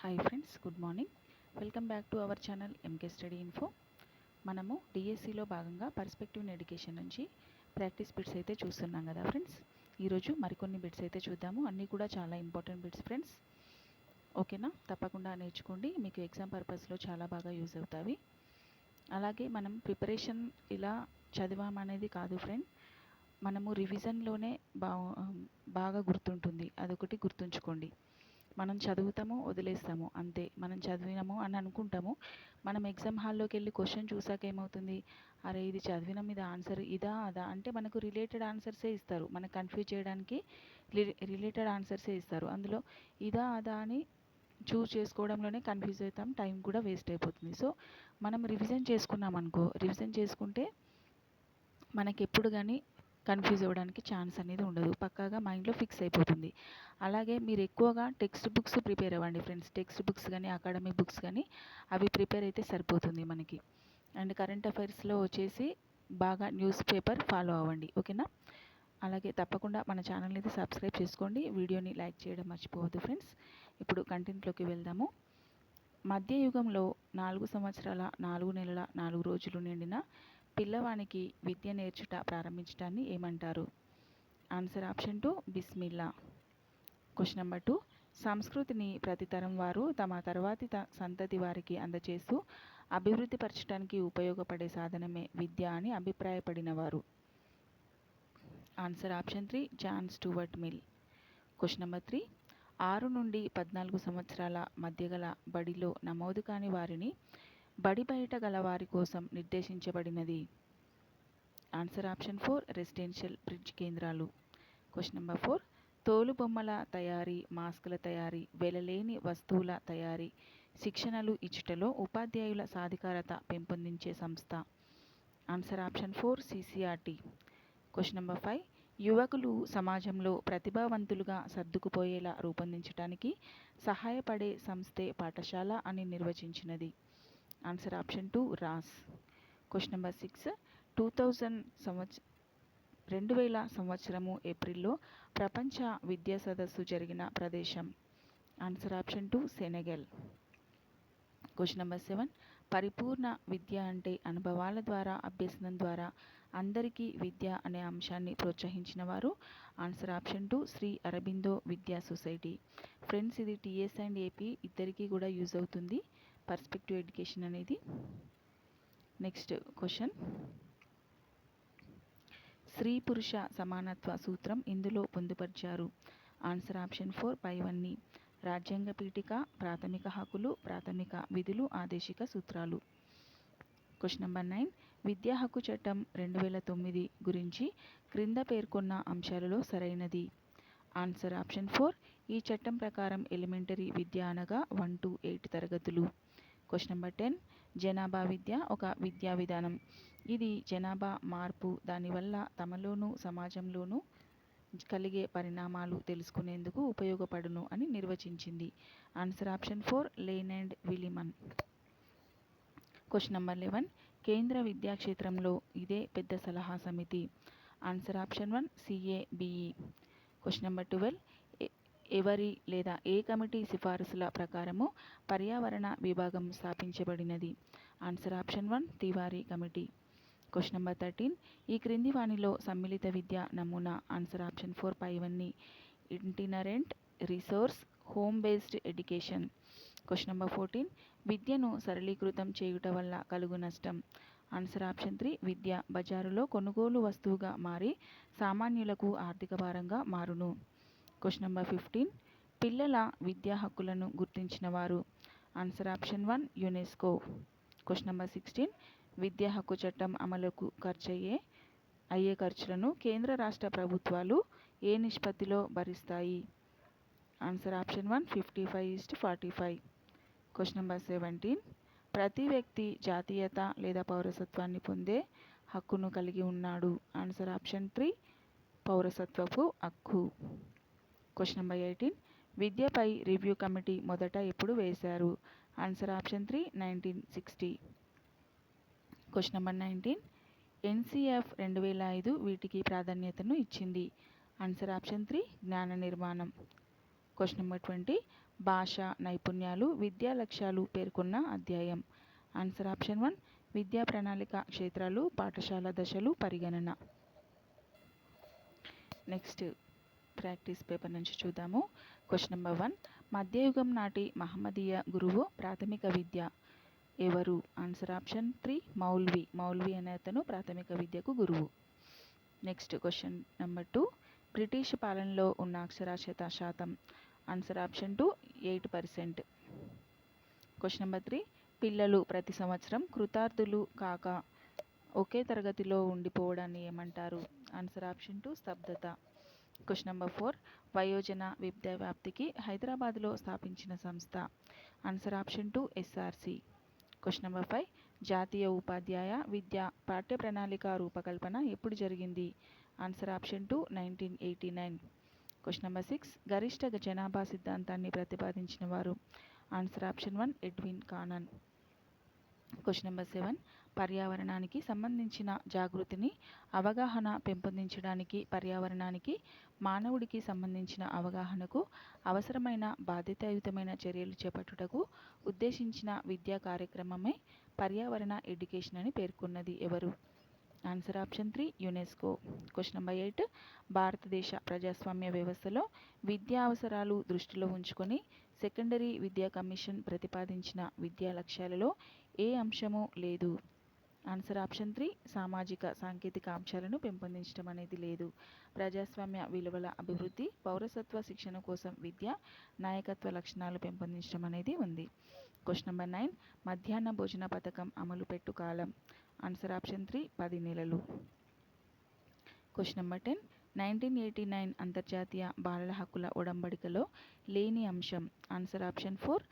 Hi friends good morning welcome back to our channel MK study info మనము డిఎస్సిలో భాగంగా perspective education నుంచి practice bits అయితే చూస్తున్నాం కదా ఫ్రెండ్స్ ఈరోజు మరికొన్ని బిట్స్ అయితే చూద్దాము. అన్నీ కూడా చాలా ఇంపార్టెంట్ బిట్స్ ఫ్రెండ్స్ ఓకేనా తప్పకుండా నేర్చుకోండి. మీకు ఎగ్జామ్ పర్పస్లో చాలా బాగా యూజ్ అవుతాయి అలాగే మనం ప్రిపరేషన్ ఇలా చదివామనేది కాదు ఫ్రెండ్ మనము రివిజన్లోనే బా బాగా గుర్తుంటుంది. అదొకటి గుర్తుంచుకోండి. మనం చదువుతాము వదిలేస్తాము. అంతే. మనం చదివినాము అని అనుకుంటాము. మనం ఎగ్జామ్ హాల్లోకి వెళ్ళి క్వశ్చన్ చూసాక ఏమవుతుంది? అరే ఇది చదివినాం ఇది ఆన్సర్ ఇదా అదా అంటే మనకు రిలేటెడ్ ఆన్సర్సే ఇస్తారు. మనకు కన్ఫ్యూజ్ చేయడానికి రిలేటెడ్ ఆన్సర్సే ఇస్తారు. అందులో ఇదా అదా అని చూస్ చేసుకోవడంలోనే కన్ఫ్యూజ్ అవుతాం. టైం కూడా వేస్ట్ అయిపోతుంది. సో మనం రివిజన్ చేసుకున్నాం అనుకో రివిజన్ చేసుకుంటే మనకి ఎప్పుడు కానీ కన్ఫ్యూజ్ అవ్వడానికి ఛాన్స్ అనేది ఉండదు. పక్కాగా మైండ్లో ఫిక్స్ అయిపోతుంది. అలాగే మీరు ఎక్కువగా టెక్స్ట్ బుక్స్ ప్రిపేర్ అవ్వండి ఫ్రెండ్స్. టెక్స్ట్ బుక్స్ కానీ అకాడమిక్ బుక్స్ కానీ అవి ప్రిపేర్ అయితే సరిపోతుంది మనకి. అండ్ కరెంట్ అఫైర్స్లో వచ్చేసి బాగా న్యూస్ పేపర్ ఫాలో అవ్వండి. ఓకేనా? అలాగే తప్పకుండా మన ఛానల్ అయితే సబ్స్క్రైబ్ చేసుకోండి. వీడియోని లైక్ చేయడం మర్చిపోవద్దు ఫ్రెండ్స్. ఇప్పుడు కంటెంట్లోకి వెళ్దాము. మధ్యయుగంలో నాలుగు సంవత్సరాల నాలుగు నెలల నాలుగు రోజులు నిండిన పిల్లవానికి విద్య నేర్చుట ప్రారంభించడాన్ని ఏమంటారు? ఆన్సర్ ఆప్షన్ టూ బిస్మిల్లా. క్వశ్చన్ నెంబర్ టూ సంస్కృతిని ప్రతి తరం వారు తమ తర్వాతి సంతతి వారికి అందచేస్తూ అభివృద్ధిపరచడానికి ఉపయోగపడే సాధనమే విద్య అని అభిప్రాయపడినవారు. Answer option three John Stuart Mill. Question number three ఆరు నుండి పద్నాలుగు సంవత్సరాల మధ్య గల బడిలో నమోదు కాని వారిని బడి బయట గల వారి కోసం నిర్దేశించబడినది. Answer option four residential bridge కేంద్రాలు. క్వశ్చన్ నెంబర్ ఫోర్ తోలు బొమ్మల తయారీ మాస్కుల తయారీ వెలలేని వస్తువుల తయారీ శిక్షణలు ఇచ్చుటలో ఉపాధ్యాయుల సాధికారత పెంపొందించే సంస్థ. Answer option four CCRT question number five యువకులు సమాజంలో ప్రతిభావంతులుగా సర్దుకుపోయేలా రూపొందించడానికి సహాయపడే సంస్థే పాఠశాల అని నిర్వచించినది. Answer option two Ross question number six two thousand సంవత్స రెండు వేల సంవత్సరము ఏప్రిల్లో ప్రపంచ విద్యా సదస్సు జరిగిన ప్రదేశం. Answer option two Senegal question number seven పరిపూర్ణ విద్య అంటే అనుభవాల ద్వారా అభ్యసనం ద్వారా అందరికీ విద్య అనే అంశాన్ని ప్రోత్సహించిన వారు. Answer option two Shri Aurobindo Vidya society. Friends ఇది టీఎస్ అండ్ ఏపీ ఇద్దరికీ కూడా యూజ్ అవుతుంది. పర్స్పెక్టివ్ ఎడ్యుకేషన్ అనేది. నెక్స్ట్ క్వశ్చన్ స్త్రీ పురుష సమానత్వ సూత్రం ఇందులో పొందుపరిచారు? ఆన్సర్ ఆప్షన్ ఫోర్ పైవన్నీ రాజ్యాంగ పీఠిక ప్రాథమిక హక్కులు ప్రాథమిక విధులు ఆదేశిక సూత్రాలు క్వశ్చన్ నెంబర్ నైన్ విద్యా హక్కు చట్టం రెండు వేల తొమ్మిది గురించి క్రింద పేర్కొన్న అంశాలలో సరైనది. ఆన్సర్ ఆప్షన్ ఫోర్ ఈ చట్టం ప్రకారం ఎలిమెంటరీ విద్య అనగా వన్ టు ఎయిట్ తరగతులు. క్వశ్చన్ నెంబర్ టెన్ జనాభా విద్య ఒక విద్యా విధానం. ఇది జనాభా మార్పు దానివల్ల తమలోనూ సమాజంలోనూ కలిగే పరిణామాలు తెలుసుకునేందుకు ఉపయోగపడును అని నిర్వచించింది. Answer option four lane and Williman question number eleven కేంద్ర విద్యాక్షేత్రంలో ఇదే పెద్ద సలహా సమితి. Answer option one CABE question number twelve ఎవరి లేదా ఏ కమిటీ సిఫారసుల ప్రకారము పర్యావరణ విభాగం స్థాపించబడినది. Answer option one Tiwari committee. Question number thirteen ఈ క్రింది వాణిలో సమ్మిళిత విద్య నమూనా. ఆన్సర్ ఆప్షన్ ఫోర్ పైవన్నీ. Itinerant resource home based education question number fourteen విద్యను సరళీకృతం చేయుట వల్ల కలుగు నష్టం. ఆన్సర్ ఆప్షన్ త్రీ విద్య బజారులో కొనుగోలు వస్తువుగా మారి సామాన్యులకు ఆర్థిక భారంగా మారును. Question number fifteen. పిల్లల విద్యా హక్కులను గుర్తించిన వారు. Answer option one UNESCO question number sixteen విద్యా హక్కు చట్టం అమలుకు ఖర్చయ్యే అయ్యే ఖర్చులను కేంద్ర రాష్ట్ర ప్రభుత్వాలు ఏ నిష్పత్తిలో భరిస్తాయి? Answer option one fifty five is to forty five question number seventeen ప్రతి వ్యక్తి జాతీయత లేదా పౌరసత్వాన్ని పొందే హక్కును కలిగి ఉన్నాడు. ఆన్సర్ ఆప్షన్ త్రీ పౌరసత్వపు హక్కు. క్వశ్చన్ నెంబర్ ఎయిటీన్ విద్యపై రివ్యూ కమిటీ మొదట ఎప్పుడు వేశారు? Answer option three nineteen sixty question number nineteen NCF రెండు వేల ఐదు వీటికి ప్రాధాన్యతను ఇచ్చింది. ఆన్సర్ ఆప్షన్ త్రీ జ్ఞాన నిర్మాణం. క్వశ్చన్ నెంబర్ ట్వంటీ భాష నైపుణ్యాలు విద్యా లక్ష్యాలు పేర్కొన్న అధ్యాయం. ఆన్సర్ ఆప్షన్ వన్ విద్యా ప్రణాళిక క్షేత్రాలు పాఠశాల దశలు పరిగణన. నెక్స్ట్ ప్రాక్టీస్ పేపర్ నుంచి చూద్దాము. క్వశ్చన్ నెంబర్ వన్ మధ్యయుగం నాటి మహమ్మదీయ గురువు ప్రాథమిక విద్య ఎవరు? ఆన్సర్ ఆప్షన్ త్రీ మౌల్వి. మౌల్వి అనే అతను ప్రాథమిక విద్యకు గురువు. Next question number two British పాలనలో ఉన్న అక్షరాస్యత శాతం. Answer option two eight percent question number three పిల్లలు ప్రతి సంవత్సరం కృతార్థులు కాక ఒకే తరగతిలో ఉండిపోవడాన్ని ఏమంటారు? Answer option two స్తబ్దత. Question number four. వయోజన విద్యా వ్యాప్తికి హైదరాబాద్లో స్థాపించిన సంస్థ. Answer option two SRC. Question number five. జాతీయ ఉపాధ్యాయ విద్యా పాఠ్య ప్రణాళిక రూపకల్పన ఎప్పుడు జరిగింది? Answer option two nineteen eighty nine. Question number six. గరిష్ట జనాభా సిద్ధాంతాన్ని ప్రతిపాదించిన వారు? Answer option one Edwin Cannan. Question number seven పర్యావరణానికి సంబంధించిన జాగృతిని అవగాహన పెంపొందించడానికి పర్యావరణానికి మానవుడికి సంబంధించిన అవగాహనకు అవసరమైన బాధ్యతాయుతమైన చర్యలు చేపట్టుటకు ఉద్దేశించిన విద్యా కార్యక్రమమే పర్యావరణ ఎడ్యుకేషన్ అని పేర్కొన్నది ఎవరు? Answer option three UNESCO question number eight భారతదేశ ప్రజాస్వామ్య వ్యవస్థలో విద్యా అవసరాలు దృష్టిలో ఉంచుకొని సెకండరీ విద్యా కమిషన్ ప్రతిపాదించిన విద్యా లక్ష్యాలలో ఏ అంశము లేదు. ఆన్సర్ ఆప్షన్ త్రీ సామాజిక సాంకేతిక అంశాలను పెంపొందించడం అనేది లేదు. ప్రజాస్వామ్య విలువల అభివృద్ధి పౌరసత్వ శిక్షణ కోసం విద్య నాయకత్వ లక్షణాలు పెంపొందించడం అనేది ఉంది. క్వశ్చన్ నెంబర్ నైన్ మధ్యాహ్న భోజన పథకం అమలు పెట్టు కాలం. ఆన్సర్ ఆప్షన్ త్రీ పది నెలలు. Question number ten nineteen eighty nine అంతర్జాతీయ బాలల హక్కుల ఒడంబడికలో లేని అంశం. ఆన్సర్ ఆప్షన్ ఫోర్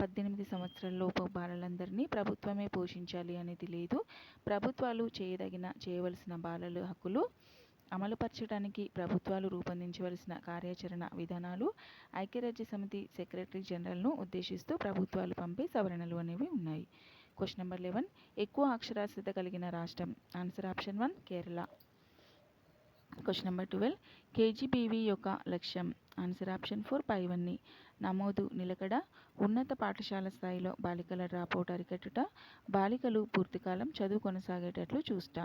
పద్దెనిమిది సంవత్సరాలలోపు బాలలందరినీ ప్రభుత్వమే పోషించాలి అనేది లేదు. ప్రభుత్వాలు చేయదగిన చేయవలసిన బాలల హక్కులు అమలుపరచడానికి ప్రభుత్వాలు రూపొందించవలసిన కార్యాచరణ విధానాలు ఐక్యరాజ్య సమితి సెక్రటరీ జనరల్ను ఉద్దేశిస్తూ ప్రభుత్వాలు పంపే సవరణలు అనేవి ఉన్నాయి. క్వశ్చన్ నెంబర్ లెవెన్ ఎక్కువ అక్షరాస్యత కలిగిన రాష్ట్రం. Answer option one Kerala. Question number twelve KGBV యొక్క లక్ష్యం. ఆన్సర్ ఆప్షన్ ఫోర్ పైవన్నీ. నమోదు నిలకడ ఉన్నత పాఠశాల స్థాయిలో బాలికల డ్రాపౌట్ అరికట్టుట బాలికలు పూర్తికాలం చదువు కొనసాగేటట్లు చూస్తా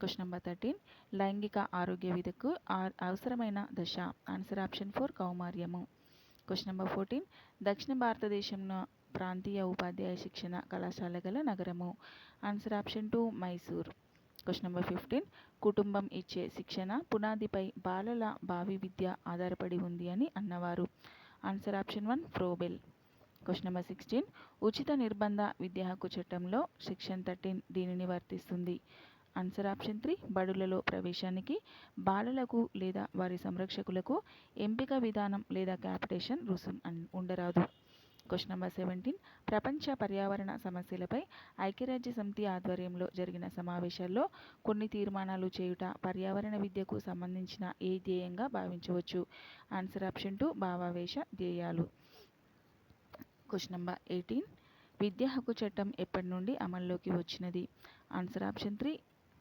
క్వశ్చన్ నెంబర్ థర్టీన్ లైంగిక ఆరోగ్య విధకు అవసరమైన దశ. ఆన్సర్ ఆప్షన్ ఫోర్ కౌమార్యము. క్వశ్చన్ నెంబర్ ఫోర్టీన్ దక్షిణ భారతదేశంలో ప్రాంతీయ ఉపాధ్యాయ శిక్షణ కళాశాల గల నగరము. Answer option two Mysore. Question number fifteen. కుటుంబం ఇచ్చే శిక్షణ పునాదిపై బాలల భావి విద్య ఆధారపడి ఉంది అని అన్నవారు. Answer option one Froebel question number sixteen ఉచిత నిర్బంధ విద్యా హక్కు చట్టంలో సెక్షన్ థర్టీన్ దీనిని వర్తిస్తుంది ఆన్సర్ ఆప్షన్ త్రీ బడులలో ప్రవేశానికి బాలలకు లేదా వారి సంరక్షకులకు ఎంపిక విధానం లేదా క్యాపిటేషన్ రుసుం ఉండరాదు. Question number seventeen. ప్రపంచ పర్యావరణ సమస్యలపై ఐక్యరాజ్య సమితి ఆధ్వర్యంలో జరిగిన సమావేశాల్లో కొన్ని తీర్మానాలు చేయుట పర్యావరణ విద్యకు సంబంధించిన ఏ ధ్యేయంగా భావించవచ్చు? ఆన్సర్ ఆప్షన్ టూ భావావేశ ధ్యేయాలు. క్వశ్చన్ నెంబర్ ఎయిటీన్ విద్యా హక్కు చట్టం ఎప్పటి నుండి అమల్లోకి వచ్చినది? Answer option three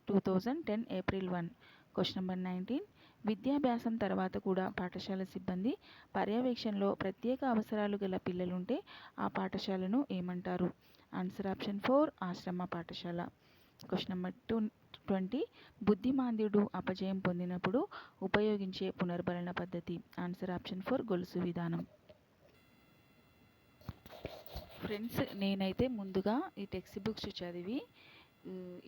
two thousand ten April one question number nineteen విద్యాభ్యాసం తర్వాత కూడా పాఠశాల సిబ్బంది పర్యవేక్షణలో ప్రత్యేక అవసరాలు గల పిల్లలుంటే ఆ పాఠశాలను ఏమంటారు? ఆన్సర్ ఆప్షన్ ఫోర్ ఆశ్రమ పాఠశాల. క్వశ్చన్ నెంబర్ టూ ట్వంటీ బుద్ధిమాంద్యుడు అపజయం పొందినప్పుడు ఉపయోగించే పునర్బలన పద్ధతి. ఆన్సర్ ఆప్షన్ ఫోర్ గొలుసు విధానం. ఫ్రెండ్స్ నేనైతే ముందుగా ఈ టెక్స్ట్ బుక్స్ చదివి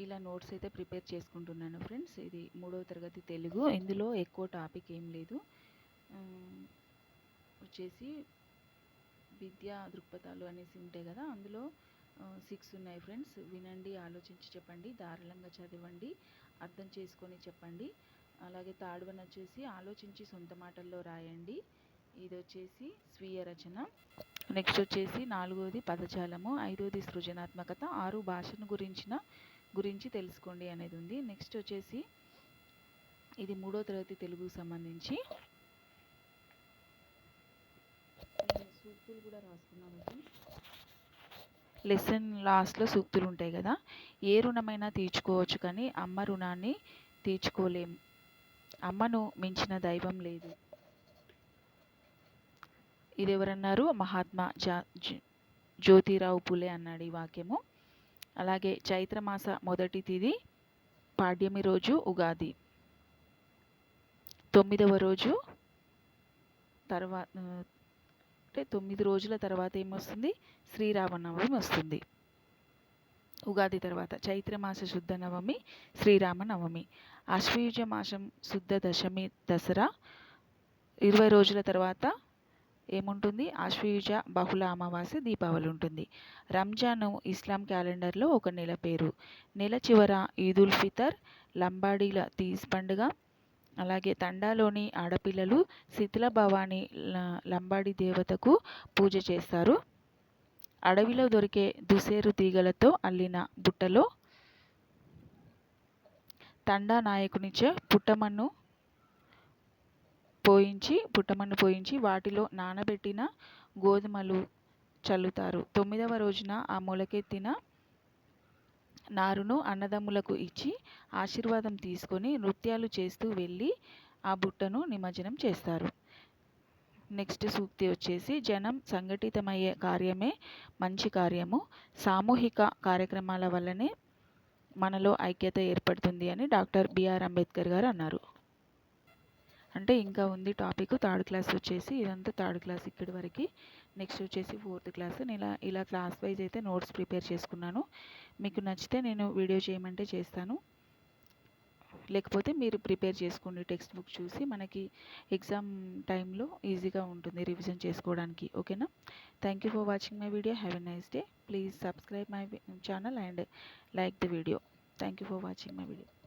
ఇలా నోట్స్ అయితే ప్రిపేర్ చేసుకుంటున్నాను ఫ్రెండ్స్. ఇది మూడవ తరగతి తెలుగు. ఇందులో ఎక్కువ టాపిక్ ఏం లేదు. వచ్చేసి విద్యా దృక్పథాలు అనేసి ఉంటాయి కదా అందులో సిక్స్ ఉన్నాయి ఫ్రెండ్స్. వినండి ఆలోచించి చెప్పండి దారుణంగా చదవండి అర్థం చేసుకొని చెప్పండి. అలాగే థర్డ్ వన్ వచ్చేసి ఆలోచించి సొంత మాటల్లో రాయండి. ఇది వచ్చేసి స్వీయ రచన. నెక్స్ట్ వచ్చేసి నాలుగోది పదజాలము ఐదోది సృజనాత్మకత ఆరు భాషను గురించిన గురించి తెలుసుకోండి అనేది ఉంది. నెక్స్ట్ వచ్చేసి ఇది మూడో తరగతి తెలుగుకు సంబంధించి. సూక్తులు కూడా రాసుకున్నామండి లెసన్ లాస్ట్లో సూక్తులు ఉంటాయి కదా. ఏ రుణమైనా తీర్చుకోవచ్చు కానీ అమ్మ రుణాన్ని తీర్చుకోలేం. అమ్మను మించిన దైవం లేదు. ఇది ఎవరన్నారు మహాత్మా జా జ్యోతిరావు పులే అన్నాడు ఈ వాక్యము. అలాగే చైత్రమాస మొదటి తేదీ పాడ్యమి రోజు ఉగాది. తొమ్మిదవ రోజు తర్వాత అంటే తొమ్మిది రోజుల తర్వాత ఏమొస్తుంది? శ్రీరామనవమి వస్తుంది. ఉగాది తర్వాత చైత్రమాస శుద్ధ నవమి శ్రీరామనవమి. అశ్వయుజ మాసం శుద్ధ దశమి దసరా. ఇరవై రోజుల తర్వాత ఏముంటుంది? ఆశ్వయుజ బహుళ అమావాస్య దీపావళి ఉంటుంది. రంజాను ఇస్లాం క్యాలెండర్లో ఒక నెల పేరు. నెల చివర ఈదుల్ ఫితర్ లంబాడీల తీజ్ పండుగ అలాగే తండాలోని ఆడపిల్లలు శిథిల భవాని ల- లంబాడి దేవతకు పూజ చేస్తారు. అడవిలో దొరికే దుసేరు తీగలతో అల్లిన బుట్టలో తండా నాయకునిచే పుట్టమన్ను పోయించి పుట్టమన్ను పోయించి వాటిలో నానబెట్టిన గోధుమలు చల్లుతారు. తొమ్మిదవ రోజున ఆ మొలకెత్తిన నారును అన్నదమ్ములకు ఇచ్చి ఆశీర్వాదం తీసుకొని నృత్యాలు చేస్తూ వెళ్ళి ఆ బుట్టను నిమజ్జనం చేస్తారు. నెక్స్ట్ సూక్తి వచ్చేసి జనం సంఘటితమయ్యే కార్యమే మంచి కార్యము. సామూహిక కార్యక్రమాల వల్లనే మనలో ఐక్యత ఏర్పడుతుంది అని డాక్టర్ బిఆర్ అంబేద్కర్ గారు అన్నారు. అంటే ఇంకా ఉంది టాపిక్ థర్డ్ క్లాస్ వచ్చేసి ఇదంతా థర్డ్ క్లాస్ ఇక్కడి వరకు. నెక్స్ట్ వచ్చేసి ఫోర్త్ క్లాస్. నేను ఇలా ఇలా క్లాస్ వైజ్ అయితే నోట్స్ ప్రిపేర్ చేసుకున్నాను. మీకు నచ్చితే నేను వీడియో చేయమంటే చేస్తాను. లేకపోతే మీరు ప్రిపేర్ చేసుకోండి టెక్స్ట్ బుక్ చూసి మనకి ఎగ్జామ్ టైంలో ఈజీగా ఉంటుంది రివిజన్ చేసుకోవడానికి. ఓకేనా? Thank you for watching my video have a nice day please subscribe my channel and like the video thank you for watching my video